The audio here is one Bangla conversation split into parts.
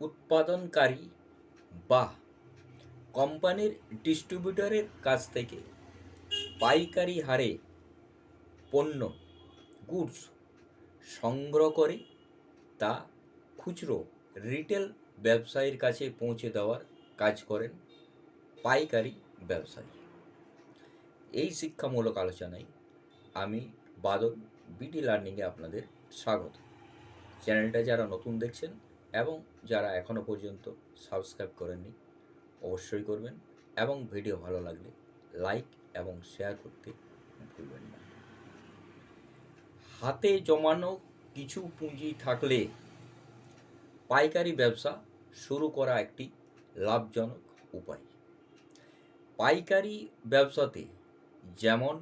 উৎপাদনকারী বা কোম্পানির ডিস্ট্রিবিউটরের কাছ থেকে পাইকারি হারে পণ্য, গুডস সংগ্রহ করে তা খুচরো রিটেল ব্যবসায়ীর কাছে পৌঁছে দেওয়ার কাজ করেন পাইকারি ব্যবসায়ী। এই শিক্ষামূলক আলোচনায় আমি বাদল বিটি লার্নিংয়ে আপনাদের স্বাগত। চ্যানেলটা যারা নতুন দেখছেন এবং যারা এখনও পর্যন্ত সাবস্ক্রাইব করেননি, অবশ্যই করবেন এবং ভিডিও ভালো লাগলে লাইক এবং শেয়ার করতে ভুলবেন না। হাতে জমানো কিছু পুঁজি থাকলে পাইকারি ব্যবসা শুরু করা একটি লাভজনক উপায়। পাইকারি ব্যবসাতে যেমন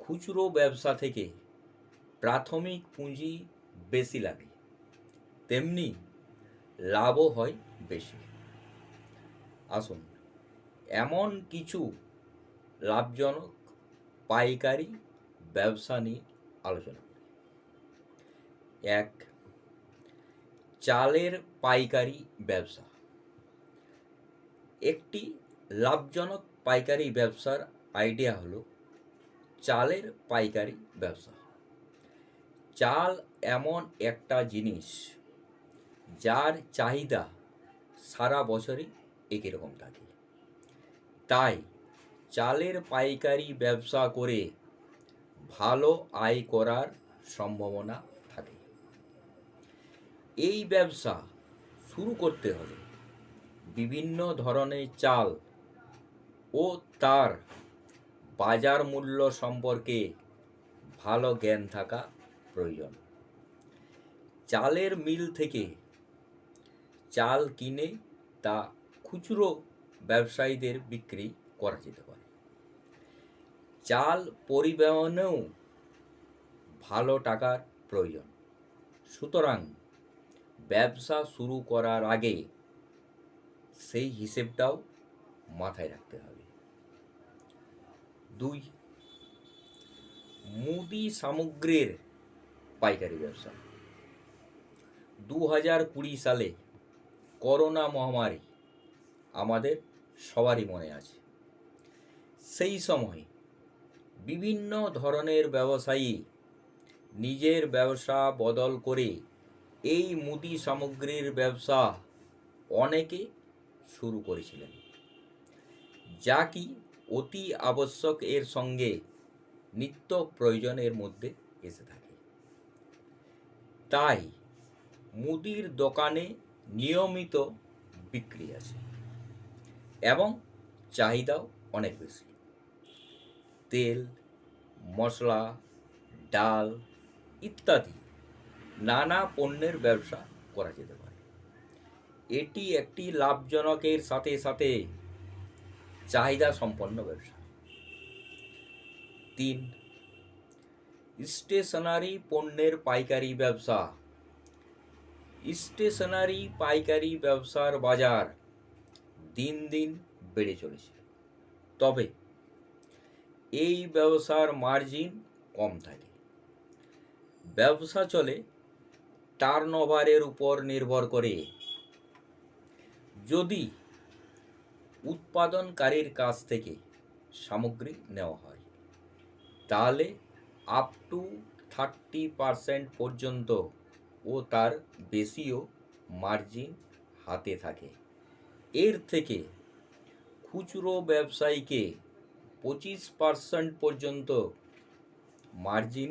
খুচরো ব্যবসা থেকে প্রাথমিক পুঁজি বেশি লাগে, তেমনি লাভও হয় বেশি। আসুন, এমন কিছু লাভজনক পাইকারি ব্যবসা নিয়ে আলোচনা করি। এক, চালের পাইকারি ব্যবসা। একটি লাভজনক পাইকারি ব্যবসার আইডিয়া হলো চালের পাইকারি ব্যবসা। চাল এমন একটা জিনিস যার চাহিদা সারা বছরই একই রকম থাকে। তাই চালের পাইকারি ব্যবসা করে ভালো আয় করার সম্ভাবনা থাকে। এই ব্যবসা শুরু করতে হলে বিভিন্ন ধরনের চাল ও তার বাজার মূল্য সম্পর্কে ভালো জ্ঞান থাকা প্রয়োজন। চালের মিল থেকে চাল কিনে তা খুচরো ব্যবসায়ীদের বিক্রি করা যেতে পারে। চাল পরিবহনেও ভালো টাকার প্রয়োজন। সুতরাং ব্যবসা শুরু করার আগে সেই হিসেবটাও মাথায় রাখতে হবে। দুই, মুদি সামগ্রীর পাইকারি ব্যবসা। দু হাজার কুড়ি সালে করোনা মহামারী আমাদের সবারই মনে আছে। সেই সময় বিভিন্ন ধরনের ব্যবসায়ী নিজের ব্যবসা বদল করে এই মুদি সামগ্রীর ব্যবসা অনেকে শুরু করেছিলেন। যা কি অতি আবশ্যক এর সঙ্গে নিত্য প্রয়োজনের মধ্যে এসে থাকে। তাই মুদির দোকানে নিয়মিত বিক্রি আছে এবং চাহিদাও অনেক বেশি। তেল, মশলা, ডাল ইত্যাদি নানা পণ্যের ব্যবসা করা যেতে পারে। এটি একটি লাভজনকের সাথে সাথে চাহিদা সম্পন্ন ব্যবসা। তিন, স্টেশনারি পণ্যের পাইকারি ব্যবসা স্টেশনারি পাইকারি ব্যবসার বাজার দিন দিন বেড়ে চলেছে। তবে এই ব্যবসার মার্জিন কম থাকে। ব্যবসা চলে টার্নওভারের উপর নির্ভর করে। যদি উৎপাদনকারীর কাছ থেকে সামগ্রী নেওয়া হয়, তাহলে আপ টু থার্টি পারসেন্ট পর্যন্ত ও তার বেশিও মার্জিন হাতে থাকে। এর থেকে খুচরো ব্যবসায়ীকে পঁচিশ পার্সেন্ট পর্যন্ত মার্জিন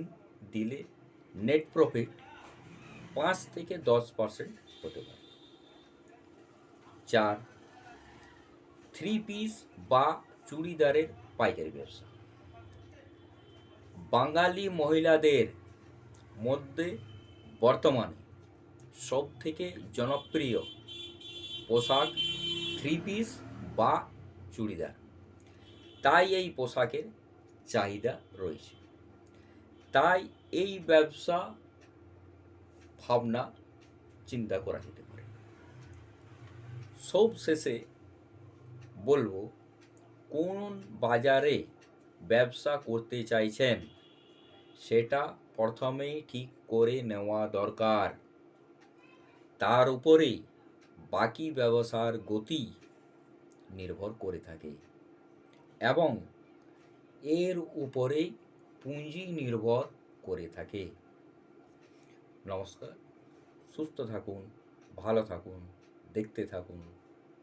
দিলে নেট প্রফিট পাঁচ থেকে দশ পার্সেন্ট হতে পারে। চার থ্রি পিস বা চুড়িদারের পাইকারি ব্যবসা। বাঙালি মহিলাদের মধ্যে বর্তমানে সব থেকে জনপ্রিয় পোশাক থ্রি পিস বা চুড়িদার। তাই এই পোশাকের চাহিদা রয়েছে। তাই এই ব্যবসা ভাবনা চিন্তা করা যেতে পারে। সব শেষে বলব, কোন বাজারে ব্যবসা করতে চাইছেন সেটা প্রথমেই ঠিক করে নেওয়া দরকার। তার উপরে বাকি ব্যবসার গতি নির্ভর করে থাকে এবং এর উপরেই পুঁজি নির্ভর করে থাকে। নমস্কার। সুস্থ থাকুন, ভালো থাকুন, দেখতে থাকুন,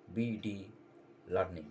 বিডি লার্নিং।